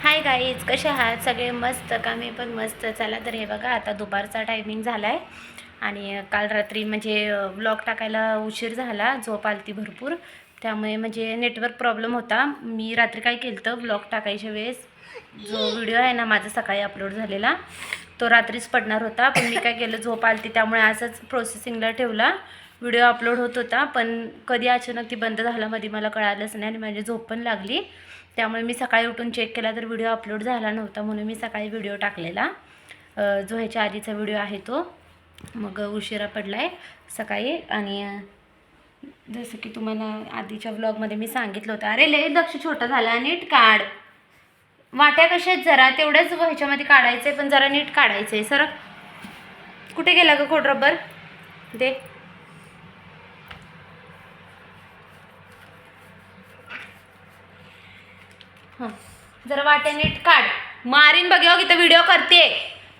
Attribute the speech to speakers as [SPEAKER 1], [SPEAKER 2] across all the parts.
[SPEAKER 1] Hi guys कसे आहात? सगळे मस्त का? मी पण मस्त. चला तर हे बघा आता दुपारचा टायमिंग झाला आहे आणि काल रात्री म्हणजे ब्लॉग टाकायला उशीर झाला. झोप आलती भरपूर. त्यामुळे म्हणजे नेटवर्क प्रॉब्लेम होता. मी रात्री काय केलं तर ब्लॉग टाकायच्या वेळेस जो व्हिडिओ आहे ना माझा सकाळी अपलोड झालेला तो रात्रीच पडणार होता. पण मी काय केलं? झोप आलती. त्यामुळे असंच प्रोसेसिंगला ठेवला. व्हिडिओ अपलोड होत होता. पण कधी अचानक ती बंद झाला मध्ये मला कळालंच नाही. आणि माझी झोप पण लागली. त्यामुळे मी सकाळी उठून चेक केला तर व्हिडिओ अपलोड झाला नव्हता म्हणून मी सकाळी व्हिडिओ टाकलेला. जो ह्याच्या आधीचा व्हिडिओ आहे तो. मग उशिरा पडला आहे सकाळी आणि जसं की तुम्हाला आधीच्या ब्लॉगमध्ये मी सांगितलं होतं अरे लय दक्ष छोटा झाला नीट काढ. वाट्या कशा आहेत जरा तेवढंच ह्याच्यामध्ये काढायचं आहे पण जरा नीट काढायचं आहे सर कुठे गेला ग खोड रब्बर दे हं. जरा वाट्या नीट काढ. मारीन बघ किती इथं व्हिडिओ करते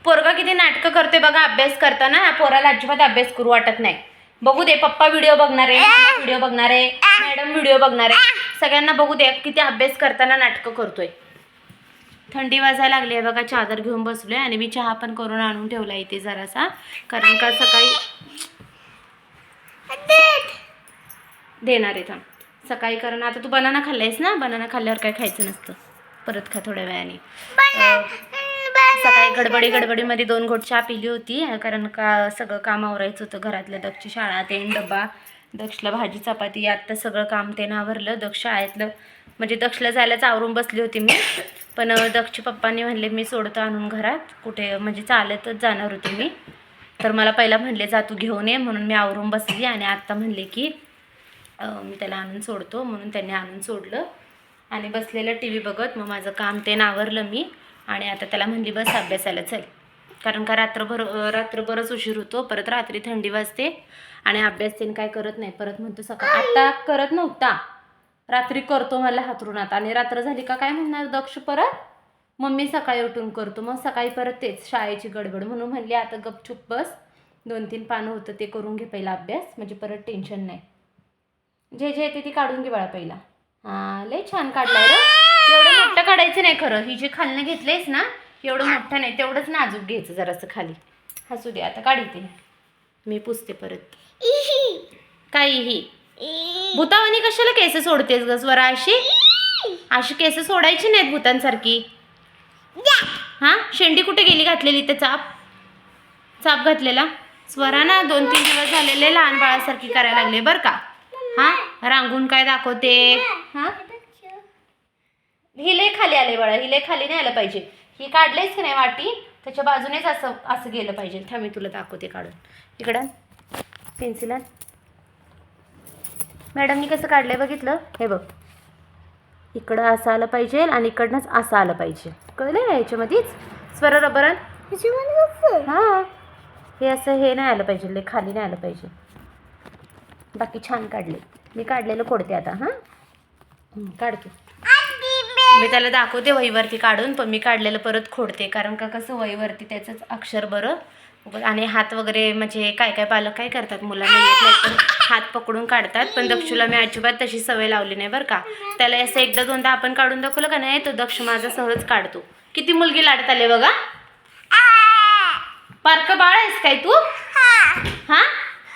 [SPEAKER 1] पोरगा किती नाटकं करते बघा अभ्यास करताना. ह्या पोराला अजिबात अभ्यास करू वाटत नाही. बघू दे पप्पा व्हिडिओ बघणार आहे व्हिडिओ बघणार आहे मॅडम व्हिडिओ बघणार आहे. सगळ्यांना बघू दे किती अभ्यास करताना नाटकं करतोय. थंडी वाजायला लागली आहे बघा चादर घेऊन बसलोय आणि मी चहा पण करून आणून ठेवला इथे जरासा. कारण का सकाळी देणार आहे थांब. सकाळी कारण आता तू बनाना खाल्लायस ना? बनाना खाल्ल्यावर काय खायचं नसतं. परत खा थोड्या वेळाने. सकाळी गडबडी गडबडीमध्ये दोन घोट चहा पिली होती कारण का सगळं काम आवरायचं होतं घरातलं दक्षची शाळा ते डब्बा. दक्षला भाजी चपाती आत्ता सगळं काम ते आवरलं. दक्ष शाळेतलं म्हणजे दक्षला जायलाच आवरून बसली होती मी. पण अं, दक्षच्या पप्पांनी म्हणले मी सोडतो आणून घरात. कुठे म्हणजे चालतच जाणार होते मी. तर मला पहिला म्हणले जा तू घेऊन ये. म्हणून मी आवरून बसली आणि आत्ता म्हणले की मी त्याला आणून सोडतो. म्हणून त्यांनी आणून सोडलं. आणि बसलेलं टी व्ही बघत मग माझं काम ते नावरलं मी आणि आता त्याला म्हणली बस अभ्यासाला चल. कारण का रात्रभर रात्रभरच उशीर होतो परत रात्री थंडी वाजते आणि अभ्यास त्याने काय करत नाही. परत म्हणतो सकाळ आता करत नव्हता. रात्री करतो मला हातरुणात आणि रात्र झाली का काय म्हणणार दक्ष परत? मम्मी सकाळी उठून करतो मग सकाळी परत तेच शाळेची गडबड. म्हणून म्हणली आता गपचूप बस. दोन तीन पानं होतं ते करून घे पहिला अभ्यास म्हणजे परत टेन्शन नाही. जे जे येते ती काढून घे बाळा पहिला. हा लय छान काढलाय रे. एवढं मोठं काढायचं नाही खरं. ही जे खालनं घेतलंयस ना एवढं मोठं नाही. तेवढंच नाजूक घ्यायचं जरासं खाली. हसू दे आता काढते मी पुसते परत. काहीही भूतावानी कशाला केस सोडतेस ग स्वरा अशी? अशी केस सोडायची नाहीत भूतांसारखी. हा? शेंडी कुठे गेली घातलेली ते चाप? चाप घातलेला? स्वरा ना दोन तीन दिवस झालेले लहान बाळासारखी करायला लागले बरं का? हा? रांगून काय दाखवते? हा? हि लय खाली आले बाळा हि लय खाली नाही आलं पाहिजे. ही काढलेच की नाही वाटी? त्याच्या बाजूनेच असं असं गेलं पाहिजे. थांब मी तुला दाखवते काढून. इकडं पेन्सिल मॅडमनी कसं काढलंय बघितलं? हे बघ. इकडं असं आलं पाहिजे आणि इकडनंच असं आलं पाहिजे. कळलं ना याच्यामध्येच? स्वर रबरन हां हे. असं हे नाही आलं पाहिजे खाली नाही आलं पाहिजे. बाकी छान काढले. मी काढलेलं खोडते आता हां? काढते काढतो. मी त्याला दाखवते वहीवरती काढून पण मी काढलेलं परत खोडते कारण का कसं वहीवरती त्याचंच अक्षर बरं. आणि हात वगैरे म्हणजे काय काय पालक काय करतात मुलांना येत नाही पण हात पकडून काढतात. पण दक्षूला मी अजिबात तशी सवय लावली नाही बरं का. त्याला असं एकदा दोनदा आपण काढून दाखवलं का नाही तो दक्ष माझा सहज काढतो. किती मुलगी लाडत आले बघा. पार्क बाळ आहेस काय तू? हां?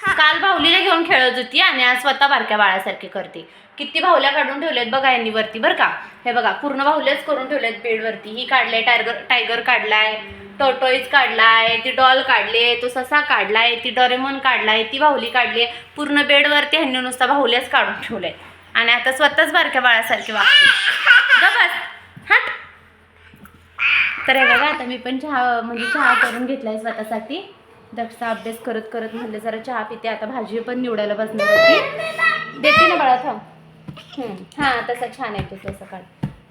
[SPEAKER 1] काल भाऊलीला घेऊन खेळत होती आणि आज स्वतः बारक्या बाळासारखी करते. किती भावल्या काढून ठेवल्यात बघा यांनी वरती बरं का? हे बघा पूर्ण भावल्याच करून ठेवल्यात बेडवरती. ही काढले टायगर टायगर काढलाय टोटोईज काढलाय ती डॉल काढले तो ससा काढलाय ती डोरेमॉन काढलाय ती भावली काढली पूर्ण बेडवरती ह्यांनी नुसता भावल्याच काढून ठेवलाय. आणि आता स्वतःच बारक्या बाळासारखी वागते. ग बस. हट. तर हे बघा आता मी पण चहा म्हणजे चहा करून घेतलाय स्वतःसाठी. दक्षचा अभ्यास करत करत म्हणलं जरा चहा पिते आता भाजी पण निवडायला बसणार होती देते ना बाळा थांब. हां तसा छान येतो तो सकाळ.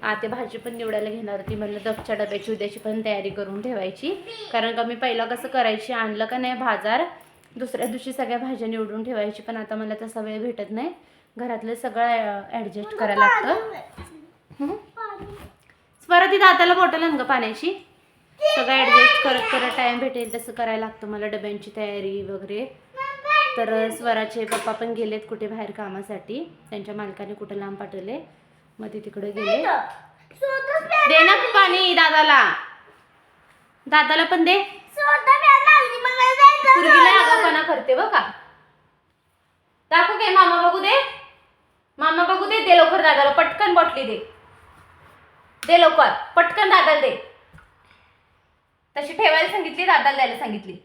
[SPEAKER 1] आ ते भाजी पण निवडायला घेणार होती. म्हणलं दक्षच्या डब्याची उद्याची पण तयारी करून ठेवायची. कारण का मी पहिला कसं करायची आणलं का नाही बाजार दुसऱ्या दिवशी सगळ्या भाज्या निवडून ठेवायची. पण आता मला तसा वेळ भेटत नाही. घरातलं सगळं ॲडजस्ट करायला लागतं. हं? स्वरा ती दाताला बॉटल आण ग पाण्याची. सगळं ॲडजस्ट करत करत टाइम भेटेल तसं करायला लागतं मला डब्यांची तयारी वगैरे. तर स्वराचे पप्पा पण गेलेत कुठे बाहेर कामासाठी. त्यांच्या मालकाने कुठे लांब पाठवले. मग ते तिकडे गेले. दे ना पाणी दादाला. दादाला पण दे. पूर्वीला आगापणा करते बघ दाखव काय मामा बघू दे. मामा बघू दे दे लवकर दादाला. पटकन बॉटली दे. दे लवकर. पटकन दादाला दे. तशी ठेवायला सांगितली दादाला द्यायला सांगितली.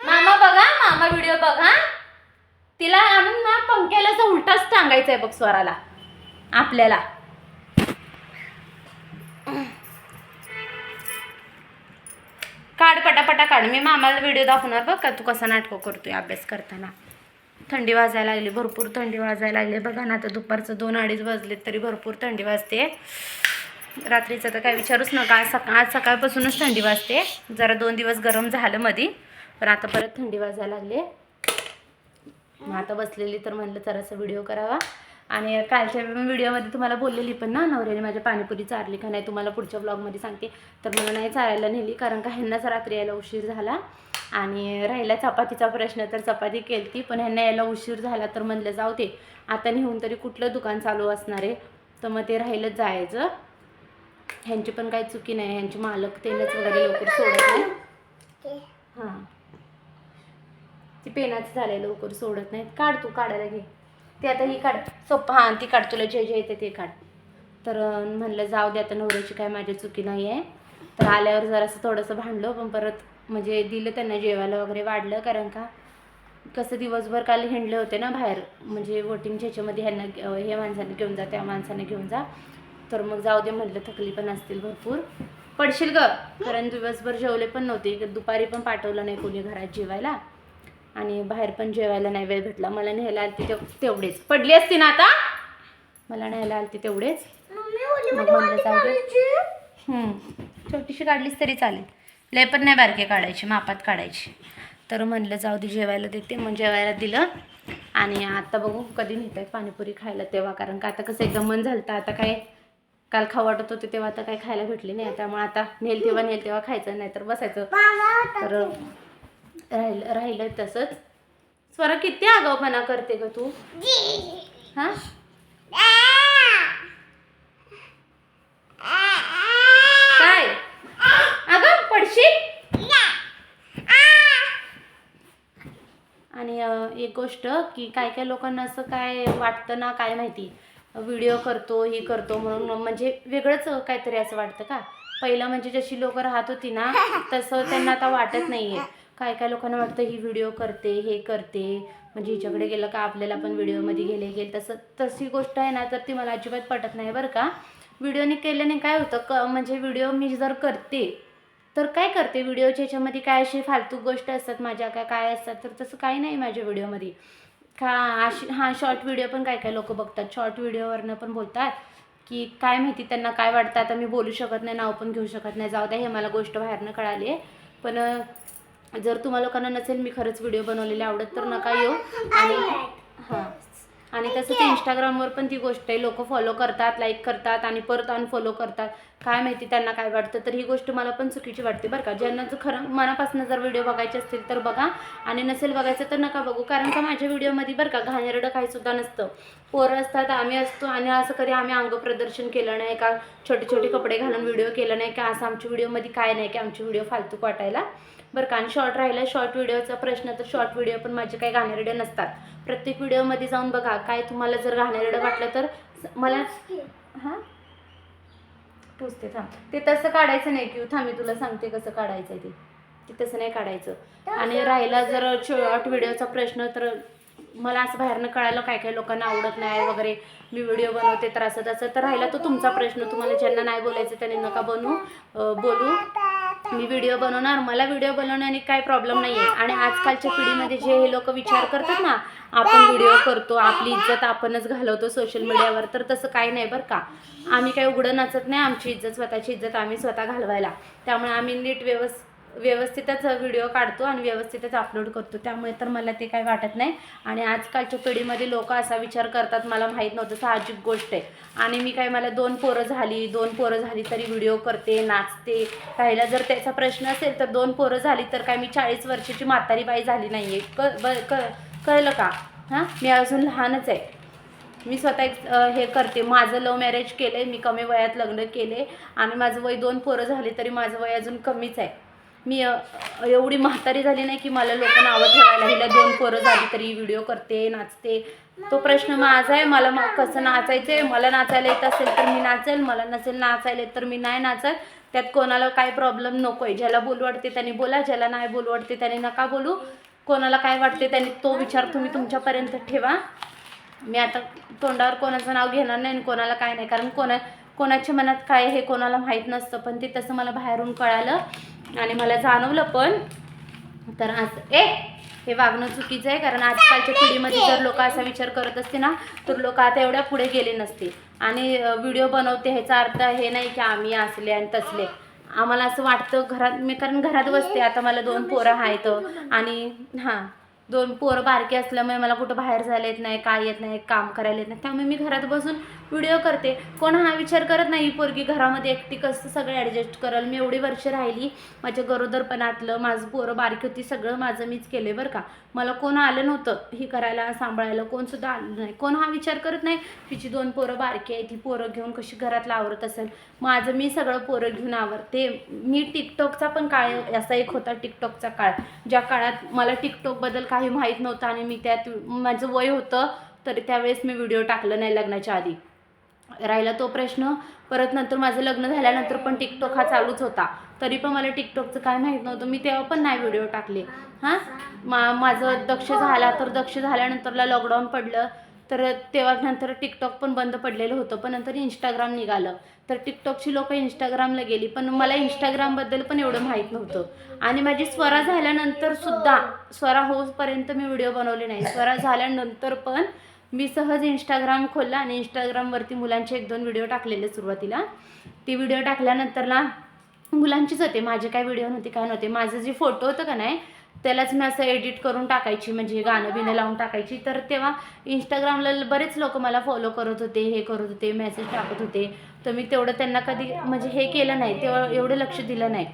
[SPEAKER 1] मामा बघा मामा व्हिडिओ बघा. तिला आणून ना पंख्याला असं उलटाच आहे बघ स्वराला. आपल्याला. काढ पटापटा काढ. मी मामाला व्हिडिओ दाखवणार बघ का तू कसा नाटकं करतोय अभ्यास करताना. थंडी वाजायला लागली भरपूर थंडी वाजायला लागली. बघा ना आता दुपारचं दोन अडीच वाजलेत तरी भरपूर थंडी वाजते रात्रीचं तर काय विचारूच नका. आज सका आज सकाळपासूनच थंडी वाजते. जरा दोन दिवस गरम झालं मधी. पण आता परत थंडी वाजायला लागली. मग आता बसलेली तर म्हणलं जरासा व्हिडिओ करावा. आणि कालच्या व्हिडिओमध्ये तुम्हाला बोललेली पण ना नवऱ्याने माझ्या पाणीपुरी चारली का नाही तुम्हाला पुढच्या ब्लॉगमध्ये सांगते. तर मला नाही चारायला नेली कारण का ह्यांनाच रात्री यायला उशीर झाला. आणि राहिला चपातीचा प्रश्न तर चपाती केलती पण ह्यांना यायला उशीर झाला तर म्हणलं जाऊ दे. आता नेहून तरी कुठलं दुकान चालू असणार आहे? तर मग ते राहिलंच जायचं. ह्यांची पण काही चुकी नाही ह्यांचे मालक तेलच वगैरे लवकर सोडत नाही. हां. ती पेनाच झालंय लवकर सोडत नाहीत. काढ तू काढायला घे. ते आता ही काढ. सोप्पा हां ती काढ. तुला जे जे येते ते काढ. तर म्हणलं जाऊ दे आता नवऱ्याची काय माझी चुकी नाही आहे तर आल्यावर जरासं थोडंसं भांडलो पण परत म्हणजे दिलं त्यांना जेवायला वगैरे वाढलं कारण का कसं दिवसभर काल हिंडले होते ना बाहेर. म्हणजे वोटिंगच्या ह्याच्यामध्ये ह्यांना हे माणसाने घेऊन जा त्या माणसाने घेऊन जा. तर मग जाऊ दे म्हणलं थकली पण असतील भरपूर. पडशील ग. कारण दिवसभर जेवले पण नव्हते. दुपारी पण पाठवलं नाही कोणी घरात जेवायला. आणि बाहेर पण जेवायला नाही वेळ भेटला. मला न्यायला आलती तेव तेवढेच. पडली असती ना आता? मला न्यायला आलती तेवढेच. मग म्हणलं जाऊ दे. छोटीशी काढलीच तरी चालेल. लय पण नाही बारके काढायची मापात काढायची. तर म्हणलं जाऊ दे जेवायला देते. मग जेवायला दिलं. आणि आता बघू कधी नेत आहेत पाणीपुरी खायला तेव्हा. कारण का आता कसं एकदम मन झालं आता काय काल खाऊ वाटत होते तेव्हा आता काही खायला भेटले नाही. त्यामुळे आता नेल तेव्हा नेल तेव्हा खायचं नाही तर बसायचं तर राहिलं राहिलं तसंच. स्वरा किती आगाऊपणा करते ग तू? हा? काय? अगं पडशील? आणि एक गोष्ट की काय काय लोकांना असं काय वाटतं ना काय माहिती? व्हिडिओ करतो ही करतो म्हणून म्हणजे वेगळंच काहीतरी असं वाटतं का? पहिलं म्हणजे जशी लोक राहत होती ना तसं त्यांना आता वाटत नाहीये. काय काय लोकांना वाटतं ही व्हिडिओ करते हे करते. म्हणजे हिच्याकडे गेलं का आपल्याला पण व्हिडिओमध्ये गेले गेल. तसं तशी गोष्ट आहे ना तर ती मला अजिबात पटत नाही बरं का. व्हिडिओने केल्याने काय होतं क म्हणजे व्हिडिओ मी जर करते तर काय करते? व्हिडिओच्या ह्याच्यामध्ये काय अशी फालतू गोष्ट असतात माझ्या काय काय असतात? तर तसं काही नाही माझ्या व्हिडिओमध्ये का अशी हां शॉर्ट व्हिडिओ पण काय काय लोक बघतात. शॉर्ट व्हिडिओवरनं पण बोलतात की काय माहिती त्यांना काय वाटतं आता मी बोलू शकत नाही नाव पण घेऊ शकत नाही. जाऊ द्या हे मला गोष्ट बाहेरनं कळाली आहे पण जर तुम्हा लोकांना नसेल मी खरंच व्हिडिओ बनवलेले आवडत तर नका येऊ. आणि हां. आणि तसंच इंस्टाग्रामवर पण ती गोष्ट आहे. लोक फॉलो करतात लाईक करतात आणि परत अनफॉलो करतात. काय माहिती त्यांना काय वाटतं? तर ही गोष्ट मला पण चुकीची वाटते बरं का. ज्यांना जर खरं मनापासून जर व्हिडिओ बघायचे असतील तर बघा. आणि नसेल बघायचं तर नका बघू. कारण का माझ्या व्हिडिओमध्ये बरं का घाणेरडं काही सुद्धा नसतं. पोरं असतात आम्ही असतो आणि असं कधी आम्ही अंग प्रदर्शन केलं नाही का? छोटे छोटे कपडे घालून व्हिडिओ केलं नाही का? असं आमच्या व्हिडिओमध्ये काय नाही की आमची व्हिडिओ फालतू वाटायला. बरं का. आणि शॉर्ट राहिला शॉर्ट व्हिडिओचा प्रश्न तर शॉर्ट व्हिडिओ पण माझे काही घाणेरडे नसतात. प्रत्येक व्हिडिओमध्ये जाऊन बघा काय तुम्हाला जर घाणेरडं वाटलं तर मला हां? पुसते थांब. ते तसं काढायचं नाही की थांब मी तुला सांगते कसं काढायचं आहे ते. ते तसं नाही काढायचं. आणि राहिला जर शॉर्ट व्हिडिओचा प्रश्न तर मला असं बाहेरनं कळालं काय काय लोकांना आवडत नाही वगैरे. मी व्हिडिओ बनवते तर असं तसं. तर राहिला तो तुमचा प्रश्न. तुम्हाला ज्यांना नाही बोलायचं त्यांनी नका बनवू. बोलू. मी व्हिडिओ बनवणार मला व्हिडिओ बनवण्याने काही प्रॉब्लेम नाही आहे आणि आजकालच्या पिढीमध्ये जे हे लोक विचार करतात ना आपण व्हिडिओ करतो आपली इज्जत आपणच घालवतो सोशल मीडियावर तर तसं काही नाही बरं का. आम्ही काही उघडं नाचत नाही आमची इज्जत स्वतःची इज्जत आम्ही स्वतः घालवायला. त्यामुळे आम्ही नीट व्यवस्थित व्यवस्थितच व्हिडिओ काढतो आणि व्यवस्थितच अपलोड करतो. त्यामुळे तर मला ते काही वाटत नाही. आणि आजकालच्या पिढीमध्ये लोक असा विचार करतात मला माहीत नव्हतं साहजिक गोष्ट आहे. आणि मी काय मला दोन पोरं झाली दोन पोरं झाली तरी व्हिडिओ करते नाचते. राहिला जर त्याचा प्रश्न असेल तर दोन पोरं झाली तर काय मी चाळीस वर्षाची म्हातारी बाई झाली नाही आहे क ब क कळलं का? हां? मी अजून लहानच आहे. मी स्वतः एक हे करते. माझं लव मॅरेज केलं आहे मी कमी वयात लग्न केले आणि माझं वय दोन पोरं झाले तरी माझं वय अजून कमीच आहे. मी एवढी म्हातारी झाली नाही की मला लोक नावं ठेवायला हिला दोन पोरं झाली तरी व्हिडिओ करते नाचते. तो प्रश्न माझा आहे मला मग कसं नाचायचं आहे? मला नाचायला येत असेल तर मी नाचेल मला नसेल नाचायला येत तर मी नाही नाचत. त्यात कोणाला काय प्रॉब्लेम नको आहे ज्याला बोलू वाटते त्यांनी बोला ज्याला नाही बोलू वाटते नका बोलू. कोणाला काय वाटते त्याने तो विचार तुम्ही तुमच्यापर्यंत ठेवा. मी आता तोंडावर कोणाचं नाव घेणार नाही आणि कोणाला काय नाही. कारण कोणा कोणाच्या मनात काय हे कोणाला माहीत नसतं. पण ते तसं मला बाहेरून कळालं. आणि मला जाणवलं पण तर आज ए हे वागणं चुकीचं आहे कारण आजकालच्या पिढीमध्ये जर लोक असा विचार करत असते ना तर लोक आता एवढ्या पुढे गेले नसते आणि व्हिडिओ बनवते ह्याचा अर्थ हे नाही की आम्ही असले आणि तसले. आम्हाला असं वाटतं घरात मी कारण घरात बसते आता मला दोन पोरं आहेत. आणि हां दोन पोरं बारके असल्यामुळे मला कुठं बाहेर जायला येत नाही काय येत नाही काम करायला येत नाही. त्यामुळे मी घरात बसून व्हिडिओ करते. कोण हा विचार करत नाही पोरगी घरामध्ये एकटी कसं सगळं ॲडजस्ट करल? मी एवढी वर्ष राहिली माझ्या गरोदरपणातलं माझं पोरं बारकी होती सगळं माझं मीच केले बरं का? मला कोण आलं नव्हतं ही करायला सांभाळायला? कोणसुद्धा आलं नाही. कोण हा विचार करत नाही तिची दोन पोरं बारकी आहे ती पोरं घेऊन कशी घरातला आवरत असेल? माझं मी सगळं पोरं घेऊन आवरते. मी टिकटॉकचा पण काळ असा एक होता टिकटॉकचा काळ. ज्या काळात मला टिकटॉकबद्दल काही माहीत नव्हतं आणि मी त्यात माझं वय होतं तरी त्यावेळेस मी व्हिडिओ टाकलं नाही लग्नाच्या आधी. राहिला तो प्रश्न. परत नंतर माझं लग्न झाल्यानंतर पण टिकटॉक हा चालूच होता. तरी पण मला टिकटॉकचं काय माहीत नव्हतं. मी तेव्हा पण नाही व्हिडिओ टाकले. हां? मा माझं दक्ष झाला तर दक्ष झाल्यानंतरला लॉकडाऊन पडलं. तर तेव्हा नंतर टिकटॉक पण बंद पडलेलं होतं. पण नंतर इंस्टाग्राम निघालं. तर टिकटॉकची लोक इंस्टाग्रामला गेली. पण मला इंस्टाग्रामबद्दल पण एवढं माहीत नव्हतं. आणि माझी स्वरा झाल्यानंतर सुद्धा स्वरा होऊपर्यंत मी व्हिडिओ बनवले नाही. स्वरा झाल्यानंतर पण मी सहज इंस्टाग्राम खोलला आणि इंस्टाग्रामवरती मुलांचे एक दोन व्हिडिओ टाकलेले सुरुवातीला. ते व्हिडिओ टाकल्यानंतरला मुलांचीच होते. माझे काय व्हिडिओ नव्हते काय नव्हते. माझं जे फोटो होतं का नाही त्यालाच मी असं एडिट करून टाकायची म्हणजे गाणं बिणं लावून टाकायची. तर तेव्हा इंस्टाग्रामला बरेच लोक मला फॉलो करत होते हे करत होते मेसेज टाकत होते. तर मी तेवढं त्यांना कधी म्हणजे हे केलं नाही तेव्हा एवढं लक्ष दिलं नाही.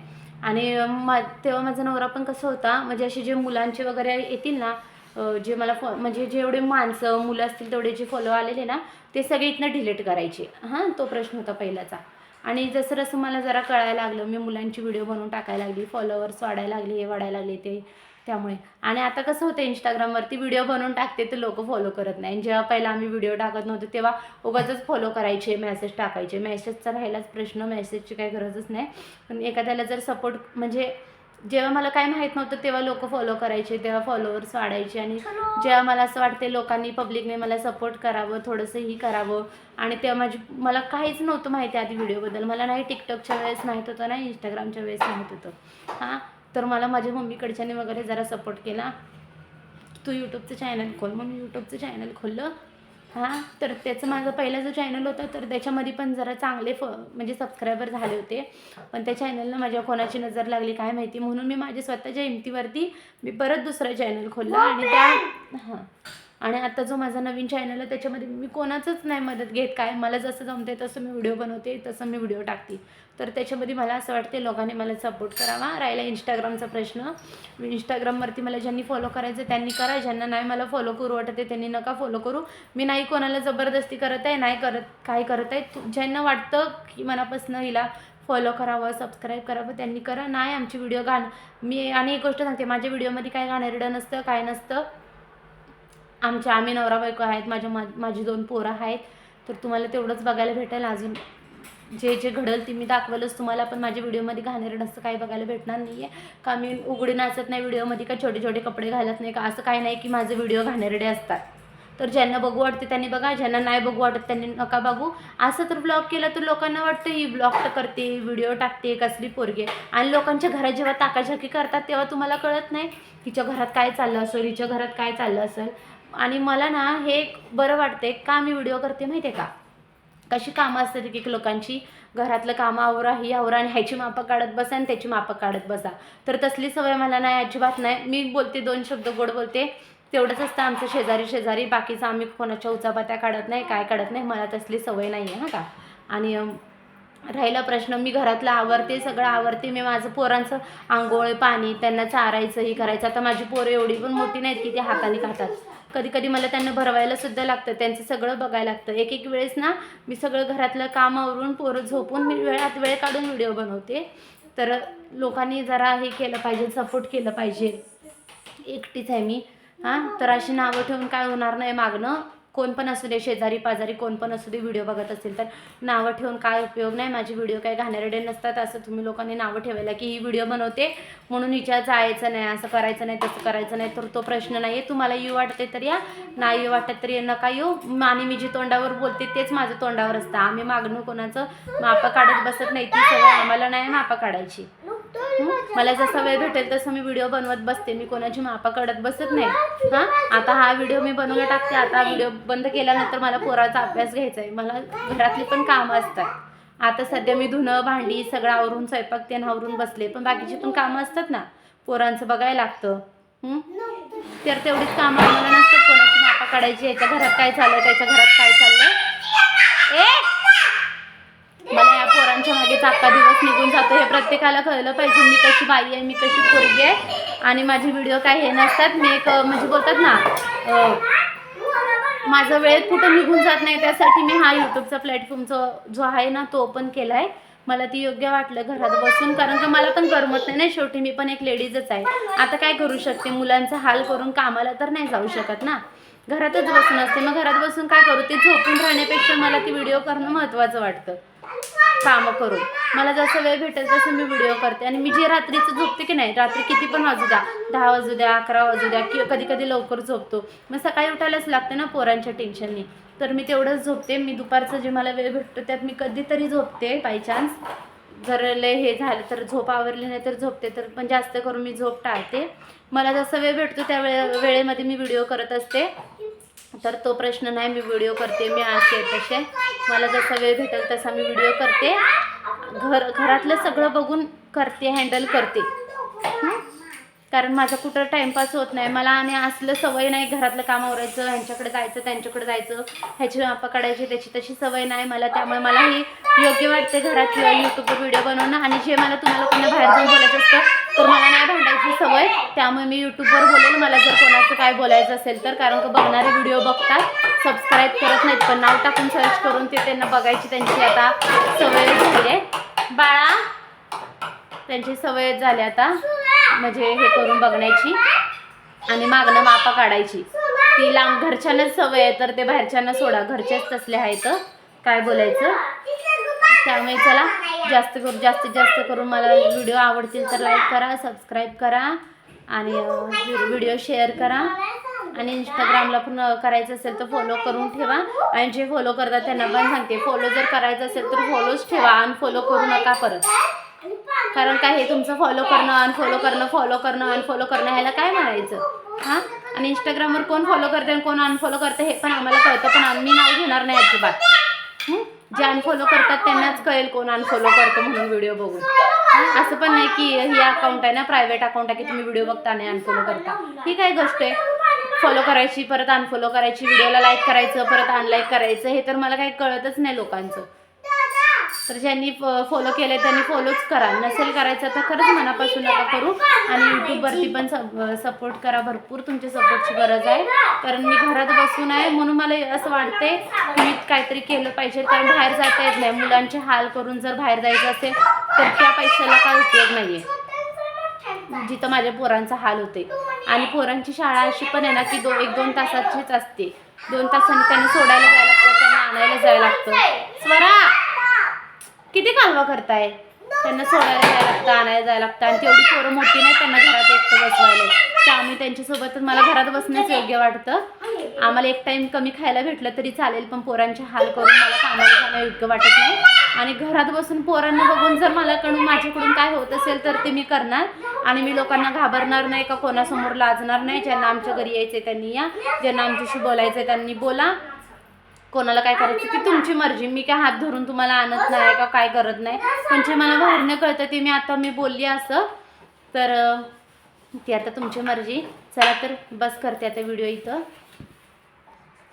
[SPEAKER 1] आणि मा तेव्हा माझा नवरा पण कसं होता म्हणजे असे जे मुलांचे वगैरे येतील ना जे मला फॉ म्हणजे जेवढे माणसं मुलं असतील तेवढे जे फॉलो आलेले ना ते सगळे इथनं डिलीट करायचे. हां तो प्रश्न होता पहिलाचा. आणि जसं जसं मला जरा कळायला लागलं मी मुलांची व्हिडिओ बनवून टाकायला लागली फॉलोअर्स वाढायला लागले हे वाढायला लागले ते त्यामुळे. आणि आता कसं होतं इंस्टाग्रामवरती व्हिडिओ बनवून टाकते तर लोक फॉलो करत नाही. जेव्हा पहिला आम्ही व्हिडिओ टाकत नव्हतो तेव्हा उगाचच फॉलो करायचे मेसेज टाकायचे. मेसेजचा राहिलाच प्रश्न मेसेजची काही गरजच नाही. पण एखाद्याला जर सपोर्ट म्हणजे जेव्हा मला काय माहीत नव्हतं तेव्हा लोक फॉलो करायचे तेव्हा फॉलोअर्स वाढायचे आणि जेव्हा मला असं वाटते लोकांनी पब्लिकने मला सपोर्ट करावं थोडंसं ही करावं आणि तेव्हा माझी मला काहीच नव्हतं माहिती आधी व्हिडिओबद्दल मला नाही टिकटॉकच्या वेळेस माहीत होतं नाही इंस्टाग्रामच्या वेळेस माहीत होतं. हां? तर मला माझ्या मम्मीकडच्याने वगैरे जरा सपोर्ट केला. तू यूट्यूबचं चॅनल खोल. म्हणून यूट्यूबचं चॅनल खोललं. हां तर त्याचं माझं पहिला जो चॅनल होता तर त्याच्यामध्ये पण जरा चांगले फ म्हणजे सबस्क्रायबर झाले होते. पण त्या चॅनलला माझ्या कोणाची नजर लागली काय माहिती म्हणून मी माझ्या स्वतःच्या हिमतीवरती मी परत दुसरं चॅनल खोललं. आणि त्या हां. आणि आता जो माझा नवीन चॅनल आहे त्याच्यामध्ये मी कोणाचंच नाही मदत घेत. काय मला जसं जमते तसं मी व्हिडिओ बनवते तसं मी व्हिडिओ टाकते. तर त्याच्यामध्ये मला असं वाटते लोकांनी मला सपोर्ट करावा. राहिला इंस्टाग्रामचा प्रश्न. इंस्टाग्रामवरती मला ज्यांनी फॉलो करायचं त्यांनी करा. ज्यांना नाही मला फॉलो करू वाटते त्यांनी नका फॉलो करू. मी नाही कोणाला जबरदस्ती करत आहे नाही करत काय करत आहे. ज्यांना वाटतं की मनापासून हिला फॉलो करावं सबस्क्राईब करावं त्यांनी करा. नाही आमची व्हिडिओ गाणं मी आणि एक गोष्ट सांगते माझ्या व्हिडिओमध्ये काय गाणेरडं नसतं काय नसतं. आमच्या आम्ही नवरा बायको आहेत माझ्या मा माझी दोन पोरं आहेत. तर तुम्हाला तेवढंच बघायला भेटेल अजून. जे जे घडल ते मी दाखवलंच तुम्हाला पण माझ्या व्हिडिओमध्ये घाणेरडं असं काही बघायला भेटणार नाही आहे का मी उघडे नाचत नाही व्हिडिओमध्ये का छोटे छोटे कपडे घालत नाही का असं काही नाही की माझे व्हिडिओ घाणेरडे असतात. तर ज्यांना बघू वाटते त्यांनी बघा ज्यांना नाही बघू वाटत त्यांनी नका बघू. असं तर ब्लॉग केलं तर लोकांना वाटतं ही ब्लॉग तर करते व्हिडिओ टाकते कसली पोरगे. आणि लोकांच्या घरात जेव्हा ताकाझाकी करतात तेव्हा तुम्हाला कळत नाही हिच्या घरात काय चाललं असेल हिच्या घरात काय चाललं असेल. आणि मला ना हे एक बरं वाटते का मी व्हिडिओ करते माहिती आहे का? कशी कामं असतात एक एक लोकांची? घरातलं कामं आवरा ही आवरा आणि ह्याची मापं काढत बसा आणि त्याची मापं काढत बसा. तर तसली सवय मला नाही अजिबात नाही. मी बोलते दोन शब्द गोड बोलते. तेवढंच असतं आमचं शेजारी शेजारी. बाकीचं आम्ही कोणाच्या उचापात्या काढत नाही काय काढत नाही. मला तसली सवय नाही आहे हां का? आणि राहिला प्रश्न मी घरातलं आवरते सगळं आवरते. मी माझं पोरांचं आंघोळ पाणी त्यांना चारायचं हे करायचं. आता माझी पोरं एवढी पण मोठी नाहीत की ते हाताने खातात. कधी कधी मला त्यांना भरवायला सुद्धा लागतं. त्यांचं सगळं बघायला लागतं. एक एक वेळेस ना मी सगळं घरातलं काम आवरून पोरं झोपून मी वेळात वेळ काढून व्हिडिओ बनवते. तर लोकांनी जरा हे केलं पाहिजे सपोर्ट केलं पाहिजे. एकटीच आहे मी. हां तर अशी नावं ठेवून काय होणार नाही मागणं. कोण पण असू दे शेजारी पाजारी कोण पण असू दे व्हिडिओ बघत असेल तर नावं ठेवून काय उपयोग नाही. माझी व्हिडिओ काय घाणेरडे नसतात असं तुम्ही लोकांनी नावं ठेवायला की ही व्हिडिओ बनवते म्हणून हिच्या जायचं नाही असं करायचं नाही तसं करायचं नाही. तर तो प्रश्न नाही आहे तुम्हाला येऊ वाटते तर या नाही येऊ वाटत तर ये नका येऊ. आणि मी जी तोंडावर बोलते तेच माझं तोंडावर असतं. आम्ही मागणं कोणाचं मापं काढत बसत नाही. ती सगळं आम्हाला नाही मापं काढायची. मला जसा वेळ भेटेल तसं मी व्हिडिओ बनवत बसते. मी कोणाची मापा काढत बसत नाही. हां? आता हा व्हिडिओ मी बनवला टाकते. आता व्हिडिओ बंद केल्यानंतर मला पोराचा अभ्यास घ्यायचा आहे मला घरातली पण कामं असतात. आता सध्या मी धुणं भांडी सगळं आवरून स्वयंपाक ते आवरून बसले. पण बाकीची पण कामं असतात ना. पोरांचं बघायला लागतं. तर तेवढीच कामं आम्हाला नसतात. कोणाची मापा काढायची? याच्या घरात काय झालं त्याच्या घरात काय चाललं ए मला या दिवस अख्खा दिवस निघून जातो हे प्रत्येकाला कळलं पाहिजे मी कशी बाई आहे मी कशी पोरगी आहे आणि माझे व्हिडिओ काय हे नसतात. मी एक म्हणजे बोलतात ना माझा वेळ कुठं निघून जात नाही त्यासाठी मी हा यूट्यूबचा प्लॅटफॉर्मचा जो आहे ना तो ओपन केला आहे मला ती योग्य वाटलं घरात बसून कारण का मला पण करमत नाही ना शेवटी मी पण एक लेडीजच आहे. आता काय करू शकते? मुलांचा हाल करून कामाला तर नाही जाऊ शकत ना. घरातच बसून असते. मग घरात बसून काय करू? ते झोपून राहण्यापेक्षा मला ती व्हिडिओ करणं महत्त्वाचं वाटतं. कामं करून. मला जसं वेळ भेटेल तसं मी व्हिडिओ करते. आणि मी जे रात्रीचं झोपते की नाही रात्री किती पण वाजू द्या. दहा वाजू द्या अकरा वाजू द्या किंवा कधी कधी लवकर झोपतो. मग सकाळी उठायलाच लागते ना पोरांच्या टेन्शननी तर मी तेवढंच झोपते. मी दुपारचं जे मला वेळ भेटतो त्यात मी कधीतरी झोपते बाय चान्स जर लय हे झालं तर झोप आवरली नाही तर झोपते तर पण जास्त करून मी झोप टाळते. मला जसा वेळ भेटतो त्या वेळे वेळेमध्ये मी व्हिडिओ करत असते. तर तो प्रश्न नाही मी व्हिडिओ करते मी असे तसे. मला जसा वेळ भेटेल तसा मी व्हिडिओ करते. घर घरातलं सगळं बघून करते हँडल करते. कारण माझा कुठं टाईमपास होत नाही. मला आणि असलं सवय नाही घरातलं काम आवरायचं ह्यांच्याकडे जायचं त्यांच्याकडे जायचं ह्याची पकडायची त्याची तशी सवय नाही मला. त्यामुळे मला ही योग्य वाटते घरात किंवा यूट्यूबवर व्हिडिओ बनवणं आणि जे मला तुम्हाला कोणा बाहेर जाऊन बोलायचं असतं तर मला नाही भांडायची सवय. त्यामुळे मी यूट्यूबवर बोलेल मला जर कोणाचं काय बोलायचं असेल तर. कारण का बघणारे व्हिडिओ बघतात सबस्क्राईब करत नाहीत पण नाव टाकून सर्च करून ते त्यांना बघायची त्यांची आता सवय झाली आहे. बाळा त्यांची सवय झाली आता. म्हणजे हे करून बघण्याची आणि मागणं मापा काढायची. ती लांब घरच्यांनाच सवय आहे तर ते बाहेरच्यांना सोडा. घरचेच तसले आहेत. काय बोलायचं? त्यामुळे चला जास्त करून जास्तीत जास्त करून मला व्हिडिओ आवडतील तर लाईक करा सबस्क्राईब करा आणि व्हिडिओ शेअर करा. आणि इंस्टाग्रामला पण करायचं असेल तर फॉलो करून ठेवा. आणि जे फॉलो करतात त्यांना पण सांगते फॉलो जर करायचं असेल तर फॉलोच ठेवा. अनफॉलो करू नका परत. कारण काय हे तुमचं फॉलो करणं अनफॉलो करणं फॉलो करणं अनफॉलो करणं ह्याला काय म्हणायचं? हां? आणि इंस्टाग्रामवर कोण फॉलो करते आणि कोण अनफॉलो करते हे पण आम्हाला कळतं पण आम्ही नाव घेणार नाही अजिबात. जे अनफॉलो करतात त्यांनाच कळेल कोण अनफॉलो करतं म्हणून व्हिडिओ बघून. असं पण नाही की ही अकाउंट आहे ना प्रायव्हेट अकाउंट आहे की तुम्ही व्हिडिओ बघता आणि अनफॉलो करता. ही काय गोष्ट आहे? फॉलो करायची परत अनफॉलो करायची व्हिडिओला लाईक करायचं परत अनलाईक करायचं हे तर मला काही कळतच नाही लोकांचं. तर ज्यांनी फॉलो केले त्यांनी फॉलोच करा. नसेल करायचं तर खरंच मनापासून नका करू. आणि यूट्यूबवरती पण सपोर्ट करा भरपूर. तुमच्या सपोर्टची गरज आहे. कारण मी घरात बसून आहे म्हणून मला असं वाटते मी काहीतरी केलं पाहिजे. कारण बाहेर जाता येत नाही. मुलांचे हाल करून जर बाहेर जायचं असेल तर त्या पैशाला काय उपयोग नाही आहे जिथं माझ्या पोरांचा हाल होते आणि पोरांची शाळा अशी पण आहे ना की दो एक दोन तासाचीच असते. दोन तासांनी त्यांना सोडायला जायला लागतं त्यांना आणायला जायला लागतं. स्वरा! किती कालवा करताय? त्यांना सोडायला जायला लागतं आणायला जायला लागतं. आणि तेवढी पोरं मोठी नाही त्यांना घरात एकटं बसवायला त्यामुळे त्यांच्यासोबतच मला घरात बसण्यास योग्य वाटतं. आम्हाला एक टाइम कमी खायला भेटलं तरी चालेल पण पोरांचे हाल करून मला कामाला जाणं योग्य वाटत नाही. आणि घरात बसून पोरांना बघून जर मला कडून माझ्याकडून काय होत असेल तर ते मी करणार. आणि मी लोकांना घाबरणार नाही का कोणासमोर लाजणार नाही ज्यांना आमच्या घरी यायचे त्यांनी या ज्यांना आमच्याशी बोलायचं आहे त्यांनी बोला. कोणाला काय करायचं? ती तुमची मर्जी. मी काय हात धरून तुम्हाला आणत नाही का काय करत नाही? पण जे मला बाहेरनं कळतं ते मी आता मी बोलली असं. तर ती आता तुमची मर्जी. चला तर बस करते आता व्हिडिओ इथं.